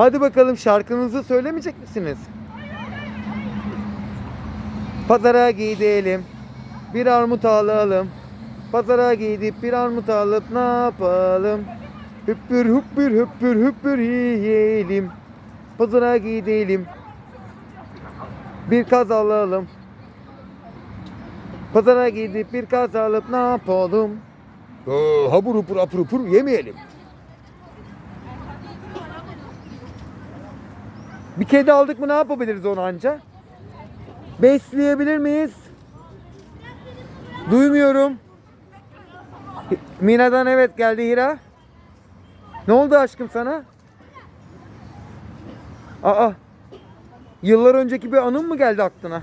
Hadi bakalım şarkınızı söylemeyecek misiniz? Pazara gidelim. Bir armut alalım. Pazara gidip bir armut alıp ne yapalım? Hüppür hüppür hüppür hüppür yiyelim. Pazara gidelim. Bir kaz alalım. Pazara gidip bir kaz alıp ne yapalım? Ee, habur hupur apur hupur yemeyelim. Bir kedi aldık mı ne yapabiliriz onu anca? Besleyebilir miyiz? Duymuyorum. Mina'dan evet geldi Hira. Ne oldu aşkım sana? Aa. Yıllar önceki bir anın mı geldi aklına?